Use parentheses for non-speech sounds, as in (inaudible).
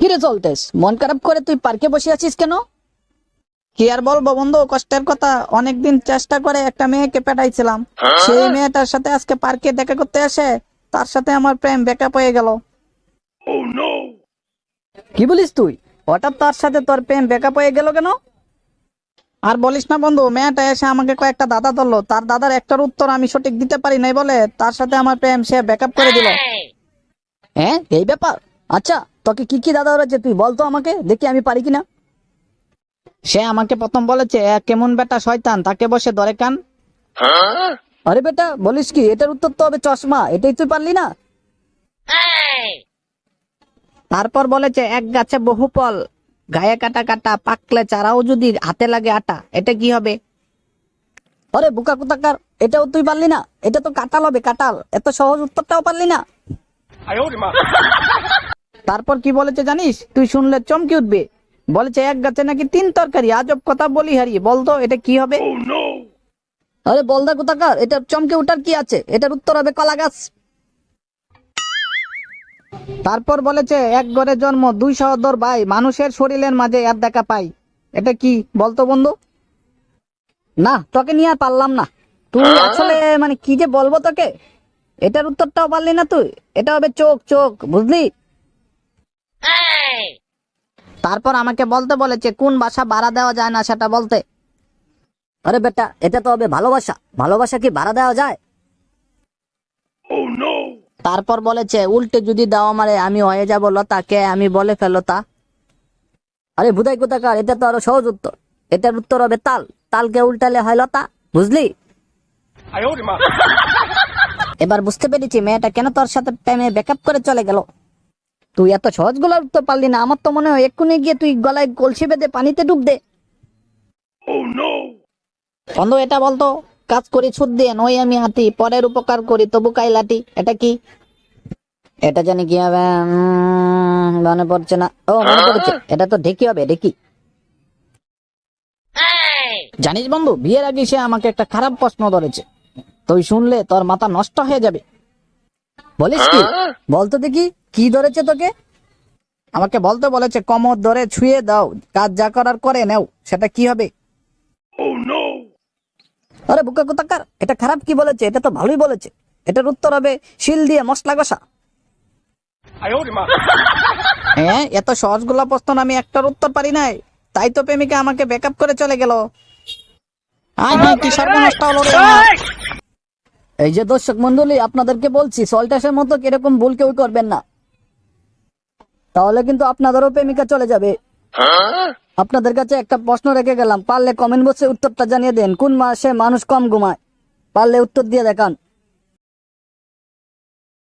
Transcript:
কিরে চলতেস। মন খারাপ করে তুই পার্কে বসে আছিস কেন? কি আর বলব বন্ধু কষ্টের কথা। অনেকদিন চেষ্টা করে একটা মেয়েকে পেটাইছিলাম। সেই মেয়েটার সাথে আজকে পার্কে দেখা করতে আসে তার সাথে আমার প্রেম ব্যাকআপ হয়ে গেল। কি বলিস তুই? হঠাৎ তার সাথে তোর প্রেম ব্যাকআপ হয়ে গেল কেন? আর বলিস না বন্ধু মেয়েটা এসে আমাকে কয়েকটা দাদা ধরলো। তার দাদার একটার উত্তর আমি সঠিক দিতে পারি নাই বলে তার সাথে আমার প্রেম সে ব্যাকআপ করে দিল। হ্যাঁ এই ব্যাপার। আচ্ছা তোকে কি কি দাদা রয়েছে তুই বলতো আমাকে দেখি আমি পারি কিনা। সে আমাকে প্রথম বলেছে কেমন বেটা শয়তান তাকে বসে ধরে কান। আরে বেটা বলিস কি এটার উত্তর তো হবে চশমা এটাই তুই পারলি না? তারপর বলেছে এক গাছে বহু ফল গায়ে কাটা কাটা পাকলে চারাও যদি হাতে লাগে আটা এটা কি হবে? আরে বুকা কুতাকার এটাও তুই পারলি না এটা তো কাটাল হবে কাটাল এত সহজ উত্তরটাও পারলি না। তারপর কি বলেছে জানিস? তুই শুনলে চমকে উঠবে। বলেছে এক গাছে নাকি তিন তরকারি? আজব কথা বলি হারিয়ে বলতো এটা কি হবে? আরে বলদা কোথাকার? এটা চমকে উঠার কি আছে? এটার উত্তর হবে কলা গাছ। তারপর বলেছে এক ঘরে জন্ম দুই সহদর ভাই মানুষের শরীরের মাঝে এর দেখা পাই। এটা কি? বলতো বন্ধু। না তোকে নিয়ে আর পারলাম না। তুই আসলে মানে কি যে বলব তোকে? এটার উত্তরটাও পারলি না তুই। এটা হবে চোখ চোখ বুঝলি? তারপর আমাকে বলতে বলেছে কোন ভাষা ভাড়া দেওয়া যায় না সেটা বলতে? আরে বেটা এটা তো হবে ভালোবাসা। ভালোবাসা কি ভাড়া দেওয়া যায়? তারপর বলেছে উল্টে যদি দাও আমারে আমি হয়ে যাব লতা কে আমি বলে ফেলো তা। আরে বুধাই কোথাকার এটা তো আরও সহজ উত্তর। এটার উত্তর হবে তাল। তালকে উল্টালে হয় লতা বুঝলি? (laughs) এবার বুঝতে পেরেছি মেয়েটা কেন তোর সাথে প্রেমে ব্যাকআপ করে চলে গেল? তুই এত সহজগুলার উত্তর পারলি না। আমার তো মনে হয় এক্ষুনি গিয়ে তুই গলায় কলসি বেঁধে পানিতে ডুব দে। বন্ধু এটা বলতো কাজ করি ছুট দিয়ে নই আমি হাতি পরের উপকার করি তবু কাই লাঠি এটা কি? এটা জানি কি হবে মনে পড়ছে না। ও মনে পড়ছে এটা তো ঢেকি হবে ঢেকি। জানিস বন্ধু বিয়ের আগে সে আমাকে একটা খারাপ প্রশ্ন ধরেছে। তুই শুনলে তোর মাথা নষ্ট হয়ে যাবে। বলিস কি? বলতো দেখি কি ধরেছে তোকে? আমাকে বলতে বলেছে কমর ধরে ছুঁয়ে দাও কাজ যা করার করে নেও সেটা কি হবে? আরে বুকা কোথাকার? এটা খারাপ কি বলেছে? এটা তো ভালোই বলেছে। এটার উত্তর হবে শিল দিয়ে মশলা কষা। (laughs) হ্যাঁ এত সহজ সহজগুলা প্রশ্ন আমি একটার উত্তর পারি নাই। তাই তো প্রেমিকা আমাকে ব্যাকআপ করে চলে গেল। আয় হায় কি সর্বনষ্ট হলো। এই যে দর্শক মন্ডলী আপনাদেরকে বলছি সল্টাসের মতো কীরকম ভুল কেউ করবেন না। তাহলে কিন্তু আপনাদেরও প্রেমিকা চলে যাবে। আপনাদের কাছে একটা প্রশ্ন রেখে গেলাম পারলে কমেন্ট বক্সে উত্তরটা জানিয়ে দেন কোন মাসে মানুষ কম ঘুমায়? পারলে উত্তর দিয়ে দেখান।